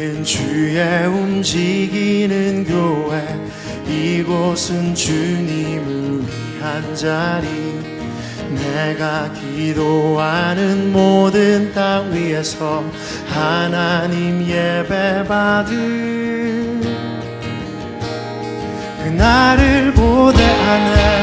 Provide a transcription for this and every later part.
우리는 주의 움직이는 교회 이곳은 주님을 위한 자리. 내가 기도하는 모든 땅 위에서 하나님 예배 받을 그날을 고대하네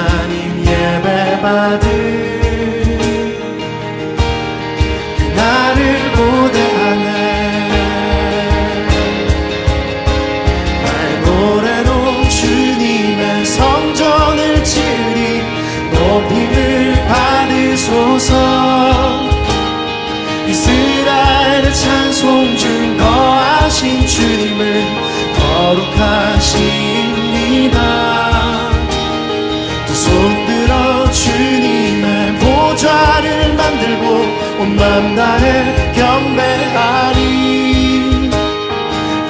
하나님 예배 받을 온맘 다해 경배하리.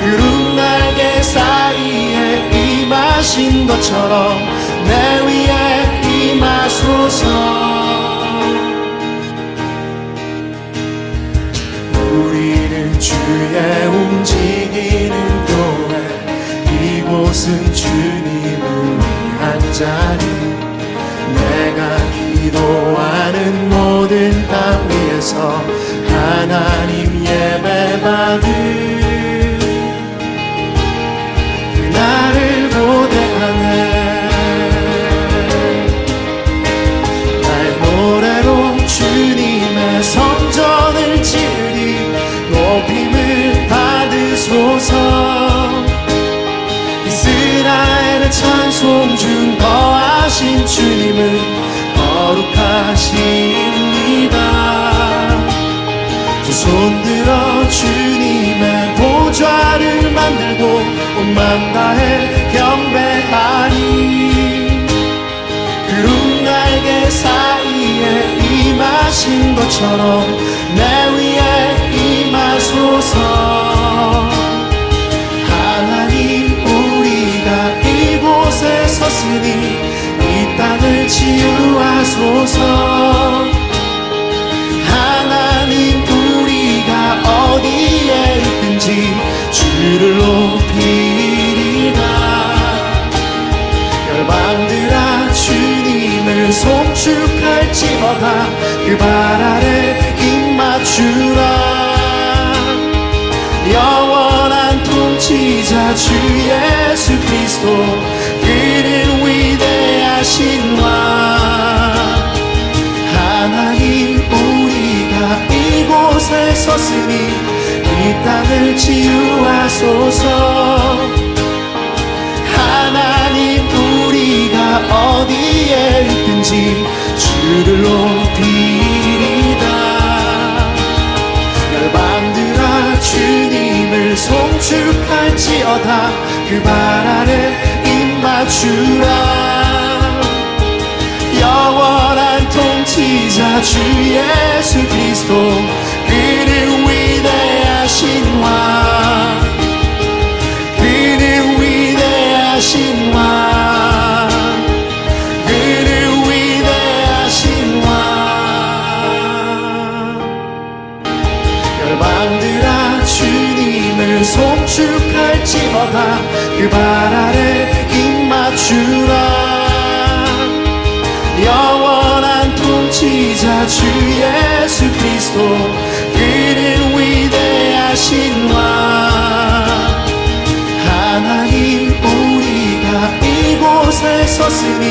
구름 날개 사이에 임하신 것처럼 내 위에 임하소서. 우리는 주의 움직이는 교회 이곳은 주님을 위한 자리. 내가 땅 위에서 하나님 예배 받을 그날을 고대하네. 날 노래로 주님의 성전을 지으리 높임을 받으소서. 이스라엘의 찬송 중 거하신 주님을 거룩하십 온맘 다해 경배하니 구름 날개 사이에 임하신 것처럼 내 위에 임하소서. 하나님 우리가 이곳에 섰으니 이 땅을 치유하소서 송축할지어다. 그발 아래 입맞추라. 영원한 통치자 주 예수 그리스도 그는 위대하신 왕. 하나님 우리가 이곳에 섰으니 이 땅을 치유하소서. 하나님 우리가 어디에 있든지 주를 높이리다. 주님을 송축할지어다. 그 발 아래 입맞추라. 영원한 통치자 주 예수 그리스도 그는 위대하신 왕 축할지어다. 그발 아래 입맞추라. 영원한 통치자 주 예수 그리스도 그는 위대하신 왕. 하나님 우리가 이곳에 섰으니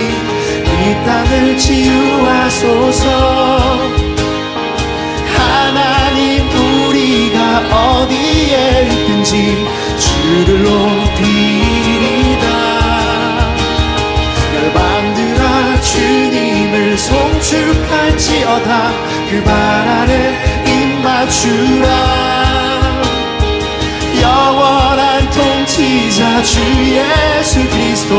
이 땅을 치유하소서. 하나님 우리가 어디에 있든지 주를 높이리다. 열방들아 주님을 송축할지어다. 그 발 아래 입맞추라. 영원한 통치자 주 예수 그리스도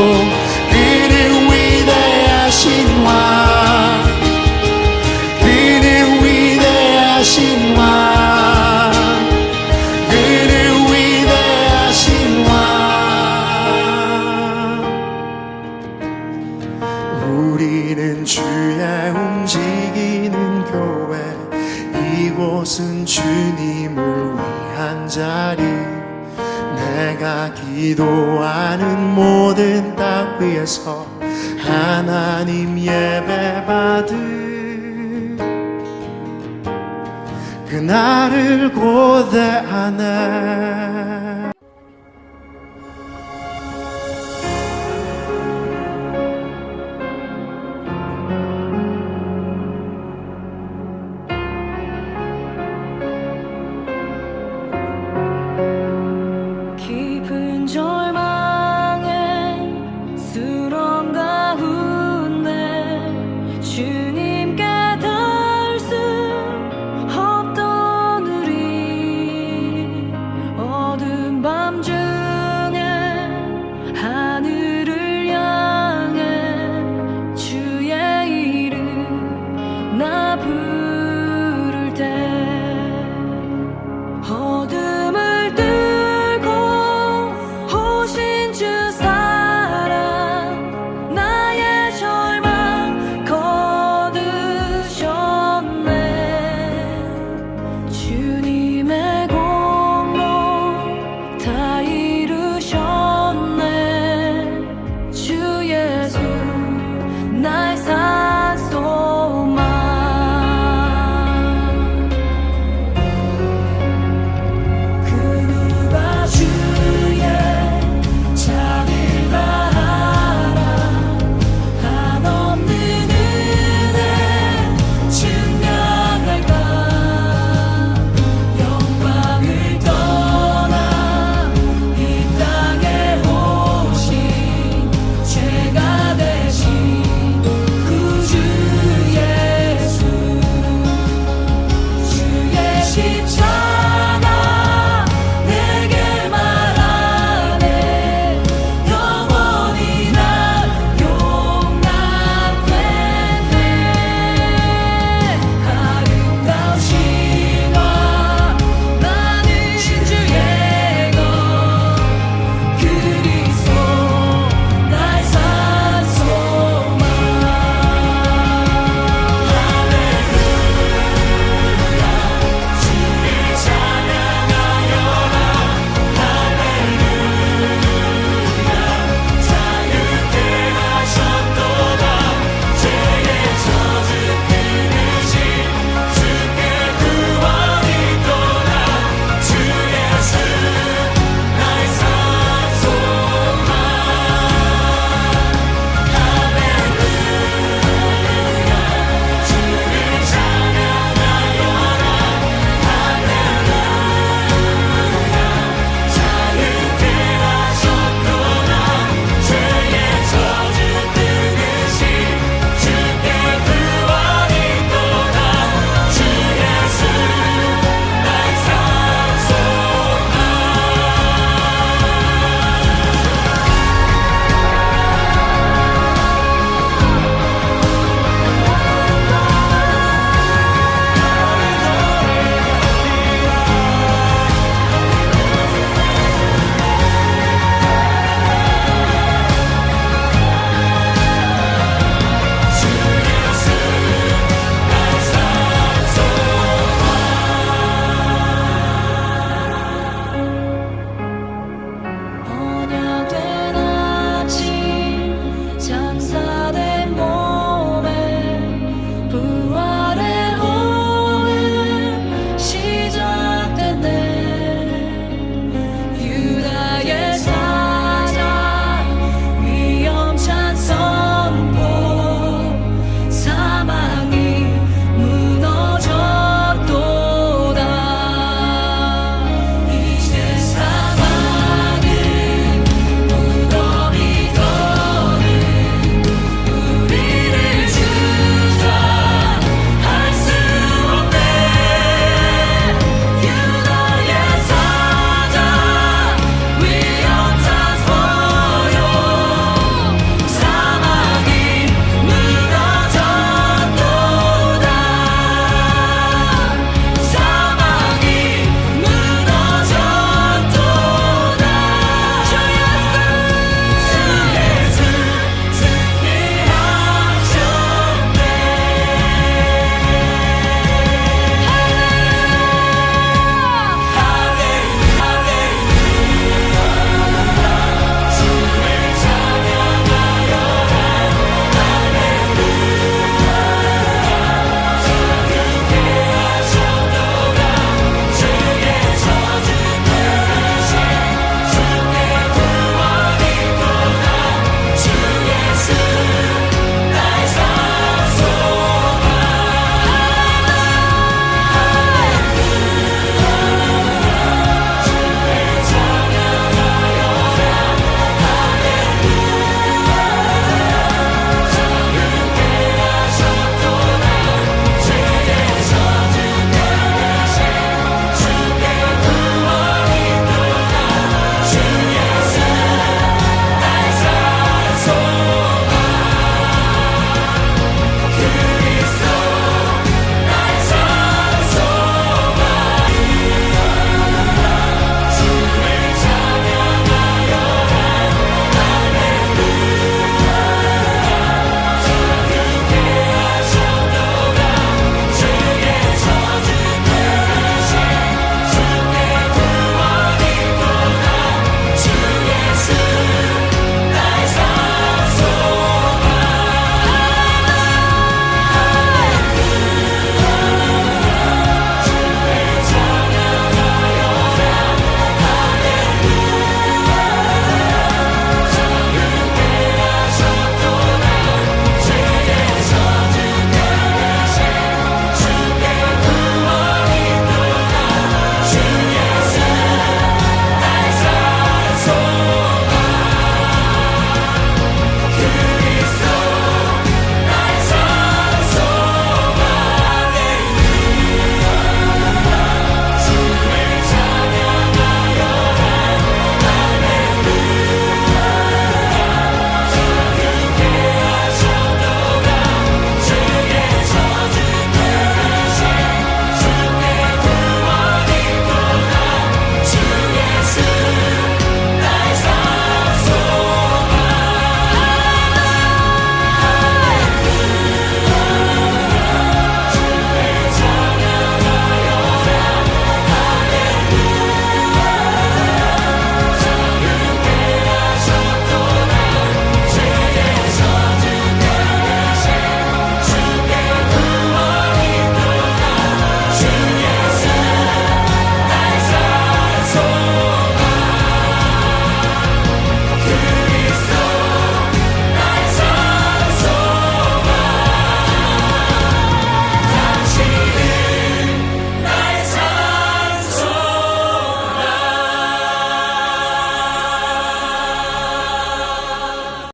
내가 기도하는 모든 땅 위에서 하나님 예배 받을 그날을 고대하네.